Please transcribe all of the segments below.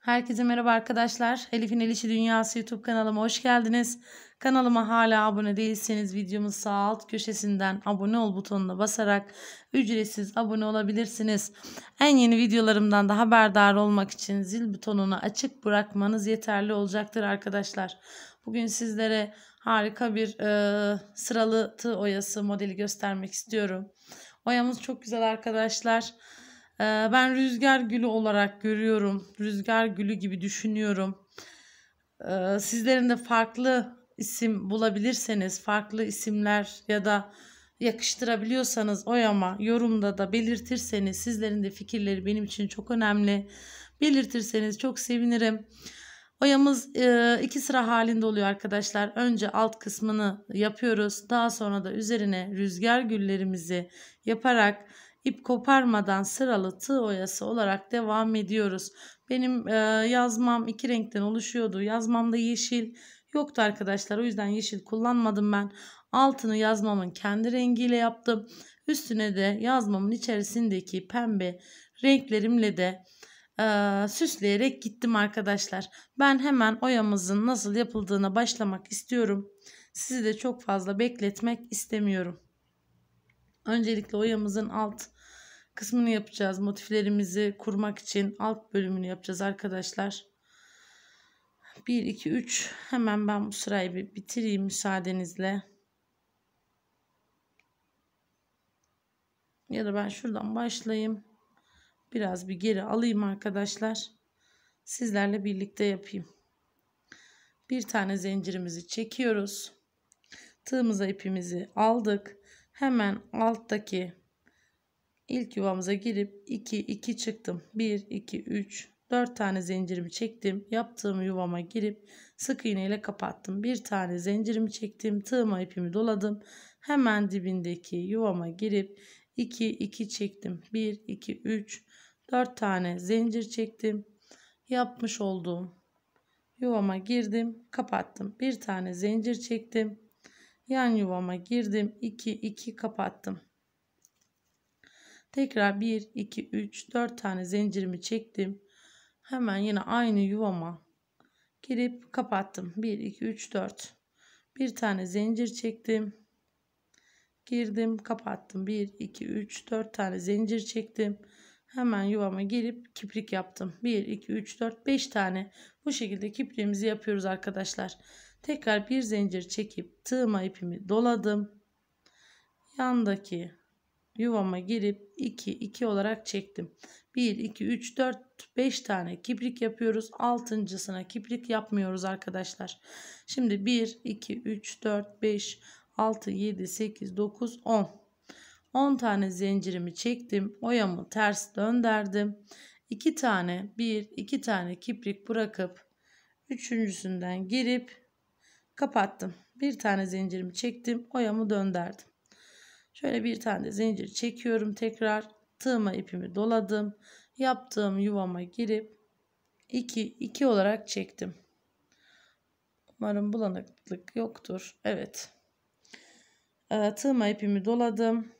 Herkese merhaba arkadaşlar. Elif'in El İşi Dünyası YouTube kanalıma hoş geldiniz. Kanalıma hala abone değilseniz videomun sağ alt köşesinden abone ol butonuna basarak ücretsiz abone olabilirsiniz. En yeni videolarımdan da haberdar olmak için zil butonunu açık bırakmanız yeterli olacaktır arkadaşlar. Bugün sizlere harika bir e, sıralı tığ oyası modeli göstermek istiyorum. Oyamız çok güzel arkadaşlar. Ee, ben rüzgar gülü olarak görüyorum. Rüzgar gülü gibi düşünüyorum. Ee, sizlerin de farklı isim bulabilirseniz, farklı isimler ya da yakıştırabiliyorsanız oyama yorumda da belirtirseniz sizlerin de fikirleri benim için çok önemli. Belirtirseniz çok sevinirim. Oyamız e, iki sıra halinde oluyor arkadaşlar. Önce alt kısmını yapıyoruz. Daha sonra da üzerine rüzgar güllerimizi yaparak ip koparmadan sıralı tığ oyası olarak devam ediyoruz. Benim e, yazmam iki renkten oluşuyordu. Yazmamda yeşil yoktu arkadaşlar. O yüzden yeşil kullanmadım ben. Altını yazmamın kendi rengiyle yaptım. Üstüne de yazmamın içerisindeki pembe renklerimle de e, süsleyerek gittim arkadaşlar. Ben hemen oyamızın nasıl yapıldığına başlamak istiyorum. Sizi de çok fazla bekletmek istemiyorum. Öncelikle oyamızın alt kısmını yapacağız. Motiflerimizi kurmak için alt bölümünü yapacağız arkadaşlar. 1, 2, 3. Hemen ben bu sırayı bir bitireyim müsaadenizle. Ya da ben şuradan başlayayım. Biraz bir geri alayım arkadaşlar. Sizlerle birlikte yapayım. Bir tane zincirimizi çekiyoruz. Tığımıza ipimizi aldık. Hemen alttaki ilk yuvamıza girip 2 2 çıktım. 1 2 3 4 tane zincirimi çektim. Yaptığım yuvama girip sık iğne ile kapattım. Bir tane zincirimi çektim. Tığıma ipimi doladım. Hemen dibindeki yuvama girip 2 2 çektim. 1 2 3 4 tane zincir çektim. Yapmış olduğum yuvama girdim, kapattım. Bir tane zincir çektim. Yan yuvama girdim. 2 2 kapattım. Tekrar 1 2 3 4 tane zincirimi çektim. Hemen yine aynı yuvama girip kapattım. 1 2 3 4. Bir tane zincir çektim. Girdim, kapattım. 1 2 3 4 tane zincir çektim. Hemen yuvama girip kiprik yaptım. 1 2 3 4 5 tane bu şekilde kipriğimizi yapıyoruz arkadaşlar. Tekrar bir zincir çekip tığıma ipimi doladım. Yandaki yuvama girip 2 2 olarak çektim. 1 2 3 4 5 tane kiprik yapıyoruz. Altıncısına kiprik yapmıyoruz arkadaşlar. Şimdi 1 2 3 4 5 6 7 8 9 10 10 tane zincirimi çektim. Oyamı ters döndürdüm. 2 tane 1 2 tane kiprik bırakıp üçüncüsünden girip kapattım. Bir tane zincirimi çektim. Oyamı döndürdüm. Şöyle bir tane zincir çekiyorum tekrar. Tığıma ipimi doladım. Yaptığım yuvama girip 2 2 olarak çektim. Umarım bulanıklık yoktur. Evet. Ee, tığıma ipimi doladım.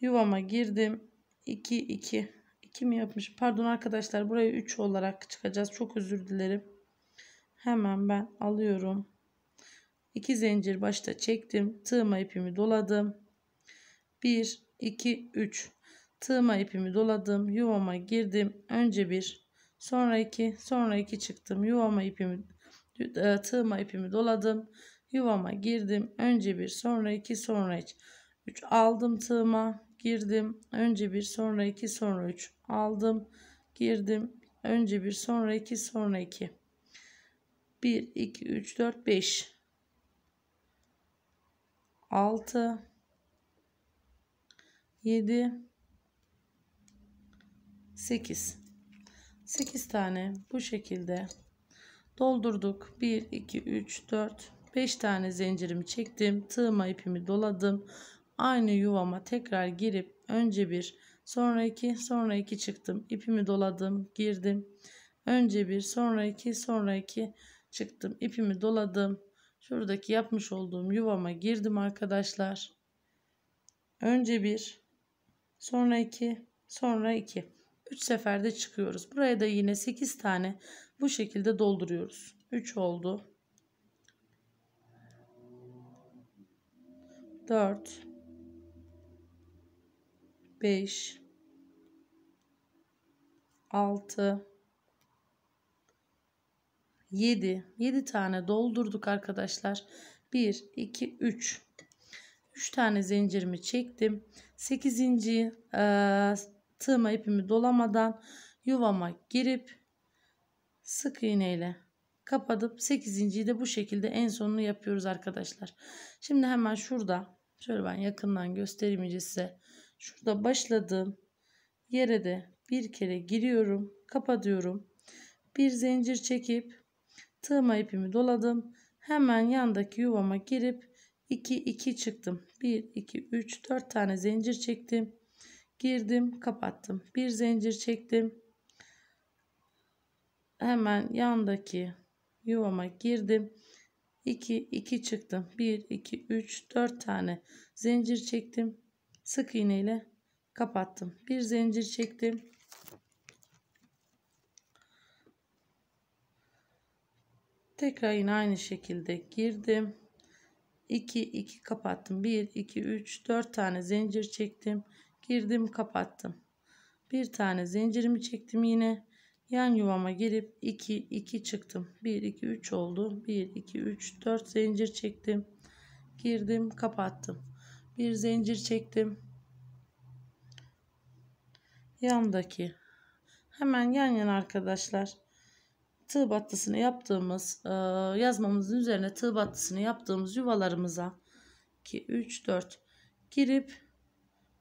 Yuvama girdim. 2 2 2 mi yapmış? Pardon arkadaşlar buraya 3 olarak çıkacağız. Çok özür dilerim. Hemen ben alıyorum. 2 zincir başta çektim. Tığıma ipimi doladım. 1 2 3 tığıma ipimi doladım. Yuvama girdim. Önce bir, sonra iki, sonra iki çıktım. Yuvama ipimi e, tığıma ipimi doladım. Yuvama girdim. Önce bir, sonra iki, sonra üç. 3 aldım tığıma, girdim. Önce bir, sonra iki, sonra üç. Aldım, girdim. Önce bir, sonra iki, sonra iki. 1 2 3 4 5 6 7 8 8 tane bu şekilde doldurduk. 1 2 3 4 5 tane zincirimi çektim. Tığıma ipimi doladım. Aynı yuvama tekrar girip önce bir sonra iki sonra iki çıktım. İpimi doladım girdim. Önce bir sonra iki sonra iki çıktım ipimi doladım şuradaki yapmış olduğum yuvama girdim arkadaşlar önce bir sonra iki sonra iki 3 seferde çıkıyoruz. Buraya da yine 8 tane bu şekilde dolduruyoruz. 3 oldu. 4 5 6 7 7 tane doldurduk arkadaşlar. 1 2 3 3 tane zincirimi çektim. 8. E, tığıma ipimi dolamadan yuvama girip sık iğneyle kapatıp 8. de bu şekilde en sonunu yapıyoruz arkadaşlar. Şimdi hemen şurada şöyle ben yakından göstereyim size. Şurada başladığım yere de bir kere giriyorum, kapatıyorum. Bir zincir çekip tığıma ipimi doladım. Hemen yandaki yuvama girip 2 2 çıktım. 1 2 3 4 tane zincir çektim. Girdim, kapattım. Bir zincir çektim. Hemen yandaki yuvama girdim. 2 2 çıktım. 1 2 3 4 tane zincir çektim. Sık iğne ile kapattım. Bir zincir çektim. Tekrar yine aynı şekilde girdim. 2 2 kapattım. 1 2 3 4 tane zincir çektim. Girdim, kapattım. Bir tane zincirimi çektim yine. Yan yuvama girip 2 2 çıktım. 1 2 3 oldu. 1 2 3 4 zincir çektim. Girdim, kapattım. Bir zincir çektim. Yandaki hemen yan yana arkadaşlar tığ battısını yaptığımız e, yazmamızın üzerine tığ battısını yaptığımız yuvalarımıza 2 3 4 girip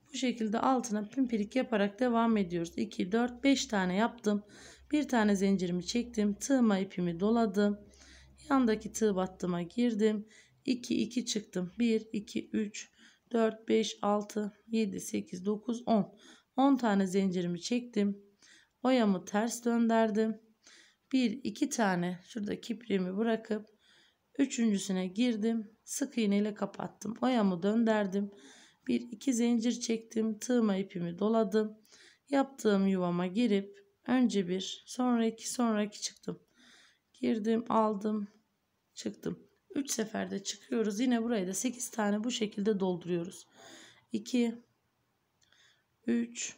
bu şekilde altına pimpirik yaparak devam ediyoruz. 2 4 5 tane yaptım. Bir tane zincirimi çektim. Tığıma ipimi doladım. Yandaki tığ battıma girdim. 2 2 çıktım. 1 2 3 4 5 6 7 8 9 10 10 tane zincirimi çektim. Oyamı ters döndürdüm bir iki tane şurada kipriğimi bırakıp üçüncüsüne girdim. Sık iğne ile kapattım. Oyamı döndürdüm. Bir iki zincir çektim. Tığıma ipimi doladım. Yaptığım yuvama girip önce bir sonra iki sonra iki çıktım. Girdim aldım çıktım. 3 seferde çıkıyoruz. Yine burayı da 8 tane bu şekilde dolduruyoruz. 2 3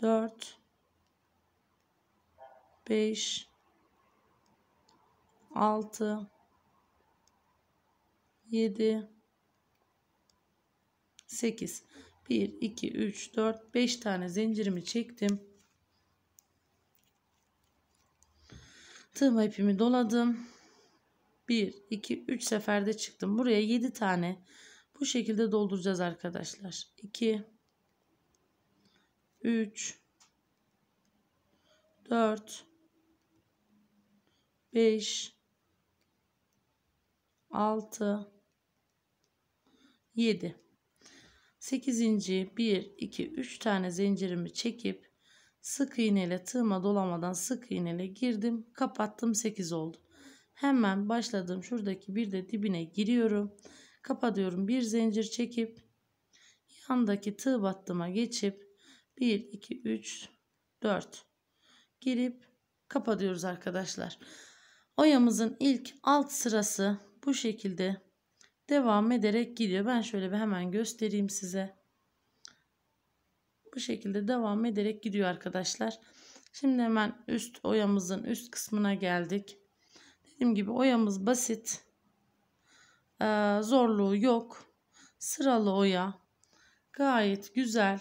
4 5 6 7 8 1 2 3 4 5 tane zincirimi çektim. Tığma ipimi doladım. 1 2 3 seferde çıktım. Buraya 7 tane bu şekilde dolduracağız arkadaşlar. 2 3 4 5 6 7 8. 1 2 3 tane zincirimi çekip sık iğne ile tığıma dolamadan sık iğne ile girdim. Kapattım 8 oldu. Hemen başladım. Şuradaki bir de dibine giriyorum. Kapatıyorum. Bir zincir çekip yandaki tığ battıma geçip 1 2 3 4 girip kapatıyoruz arkadaşlar Oyamızın ilk alt sırası bu şekilde devam ederek gidiyor. Ben şöyle bir hemen göstereyim size. Bu şekilde devam ederek gidiyor arkadaşlar. Şimdi hemen üst oyamızın üst kısmına geldik. Dediğim gibi oyamız basit. Ee, zorluğu yok. Sıralı oya. Gayet güzel.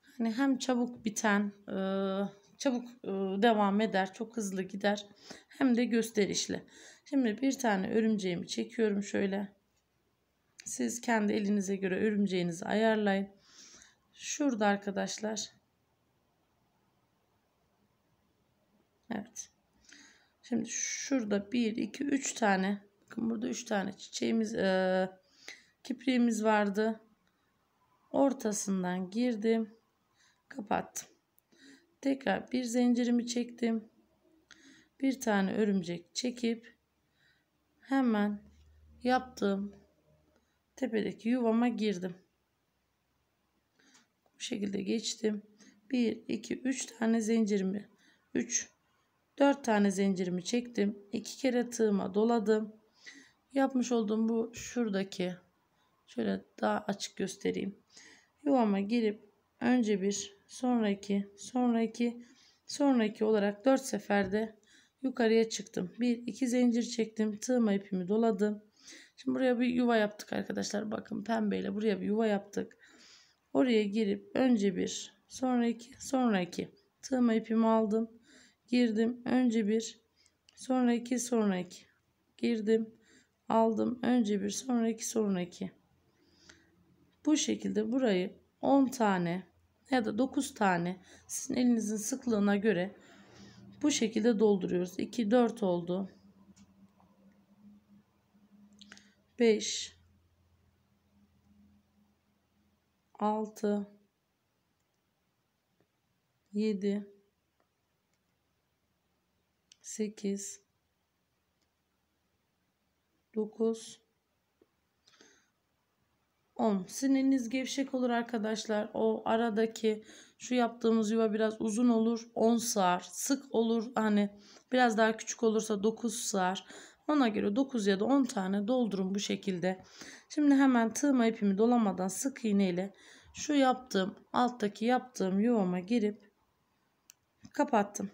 Hani hem çabuk biten, e, çabuk devam eder, çok hızlı gider hem de gösterişli. Şimdi bir tane örümceğimi çekiyorum şöyle. Siz kendi elinize göre örümceğinizi ayarlayın. Şurada arkadaşlar. Evet. Şimdi şurada 1 2 3 tane bakın burada 3 tane çiçeğimiz e, kipriğimiz vardı. Ortasından girdim. Kapattım. Tekrar bir zincirimi çektim bir tane örümcek çekip hemen yaptığım tepedeki yuvama girdim. Bu şekilde geçtim. 1, 2, 3 tane zincirimi 3, 4 tane zincirimi çektim. 2 kere tığıma doladım. Yapmış olduğum bu şuradaki şöyle daha açık göstereyim. Yuvama girip önce bir sonra iki sonra iki sonra iki olarak 4 seferde yukarıya çıktım. 1 2 zincir çektim. Tığıma ipimi doladım. Şimdi buraya bir yuva yaptık arkadaşlar. Bakın pembeyle buraya bir yuva yaptık. Oraya girip önce bir sonra iki sonra iki tığıma ipimi aldım. Girdim. Önce bir sonra iki sonra iki girdim. Aldım. Önce bir sonra iki sonra iki. Bu şekilde burayı 10 tane ya da 9 tane sizin elinizin sıklığına göre bu şekilde dolduruyoruz. 2 4 oldu. 5 6 7 8 9 10 sizin eliniz gevşek olur arkadaşlar. O aradaki şu yaptığımız yuva biraz uzun olur 10 sığar sık olur. Hani biraz daha küçük olursa 9 sığar. Ona göre 9 ya da 10 tane doldurun bu şekilde. Şimdi hemen tığma ipimi dolamadan sık iğne ile şu yaptığım alttaki yaptığım yuvama girip kapattım.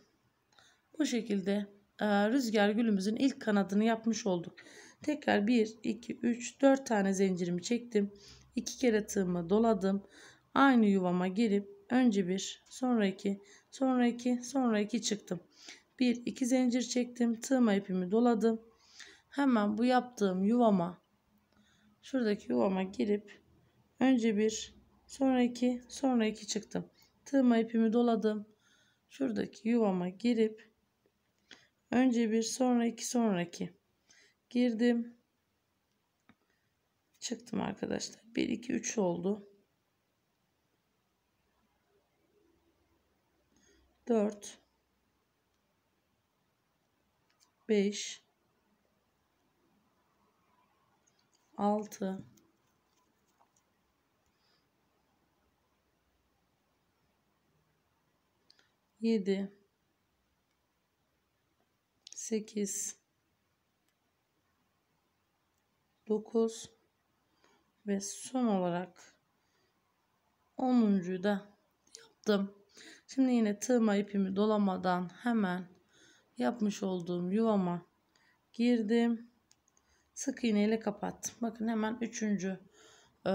Bu şekilde rüzgar gülümüzün ilk kanadını yapmış olduk tekrar 1 2 3 4 tane zincirimi çektim. 2 kere tığımı doladım. Aynı yuvama girip önce bir sonra iki sonra iki sonra iki çıktım. 1 2 zincir çektim. Tığıma ipimi doladım. Hemen bu yaptığım yuvama şuradaki yuvama girip önce bir sonra iki sonra iki çıktım. Tığıma ipimi doladım. Şuradaki yuvama girip önce bir sonra iki sonra iki girdim. Çıktım arkadaşlar. 1 2 3 oldu. 4 5 6 7 8 9 ve son olarak 10'uncuyu da yaptım. Şimdi yine tığma ipimi dolamadan hemen yapmış olduğum yuvama girdim. Sık iğne ile kapattım. Bakın hemen üçüncü e,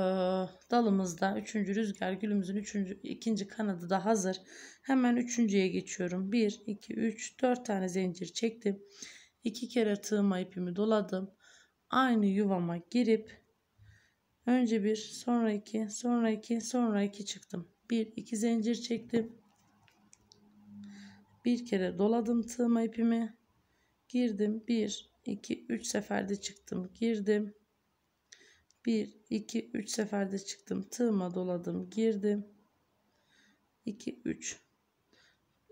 dalımızda üçüncü rüzgar gülümüzün üçüncü ikinci kanadı da hazır. Hemen üçüncüye geçiyorum. 1 2 3 4 tane zincir çektim. 2 kere tığma ipimi doladım. Aynı yuvama girip önce bir sonra iki sonra iki sonra iki çıktım. Bir iki zincir çektim. Bir kere doladım tığma ipimi. Girdim. 1 2 3 seferde çıktım. Girdim. 1 2 3 seferde çıktım. Tığıma doladım. Girdim. 2 3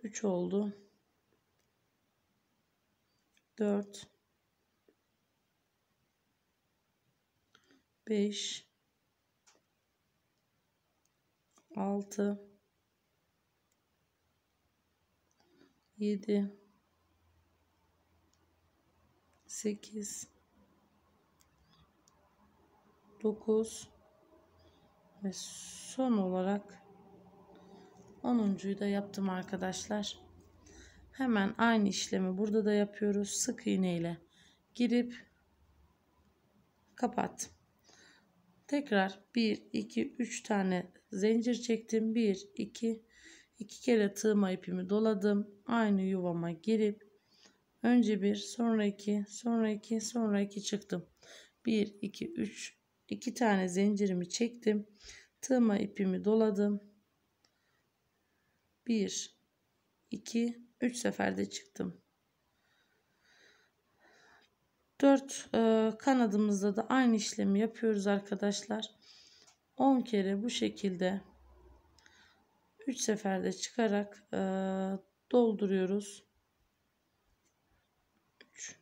3 oldu. 4 5 6 7 8 9 ve son olarak 10.'yu da yaptım arkadaşlar. Hemen aynı işlemi burada da yapıyoruz. Sık iğne ile girip kapat. Tekrar 1 2 3 tane zincir çektim. 1 2 2 kere tığma ipimi doladım. Aynı yuvama girip önce bir sonra iki sonra iki sonra iki çıktım. 1 2 3 2 tane zincirimi çektim. Tığma ipimi doladım. 1 2 3 seferde çıktım. 4 e, kanadımızda da aynı işlemi yapıyoruz arkadaşlar. 10 kere bu şekilde 3 seferde çıkarak e, dolduruyoruz. 3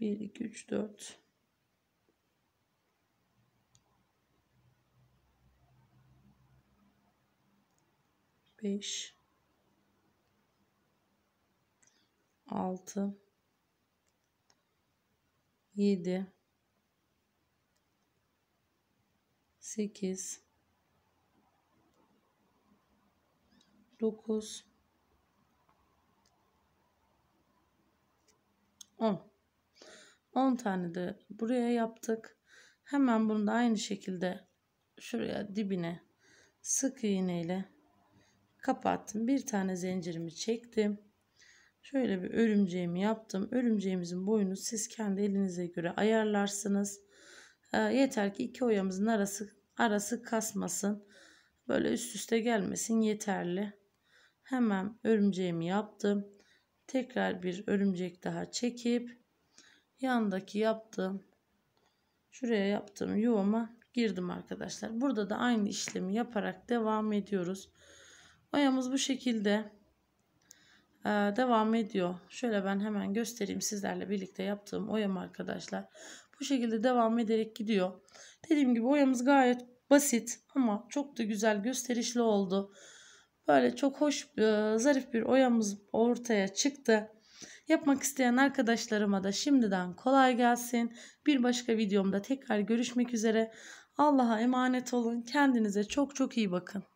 1 2 3 4 5 6 7 8 9 10 10 tane de buraya yaptık. Hemen bunu da aynı şekilde şuraya dibine sık iğne ile kapattım. Bir tane zincirimi çektim. Şöyle bir örümceğimi yaptım. Örümceğimizin boyunu siz kendi elinize göre ayarlarsınız. E, yeter ki iki oyamızın arası arası kasmasın. Böyle üst üste gelmesin yeterli. Hemen örümceğimi yaptım. Tekrar bir örümcek daha çekip yandaki yaptığım şuraya yaptığım yuvama girdim arkadaşlar. Burada da aynı işlemi yaparak devam ediyoruz. Oyamız bu şekilde devam ediyor. Şöyle ben hemen göstereyim sizlerle birlikte yaptığım oyam arkadaşlar. Bu şekilde devam ederek gidiyor. Dediğim gibi oyamız gayet basit ama çok da güzel gösterişli oldu. Böyle çok hoş, e, zarif bir oyamız ortaya çıktı. Yapmak isteyen arkadaşlarıma da şimdiden kolay gelsin. Bir başka videomda tekrar görüşmek üzere. Allah'a emanet olun. Kendinize çok çok iyi bakın.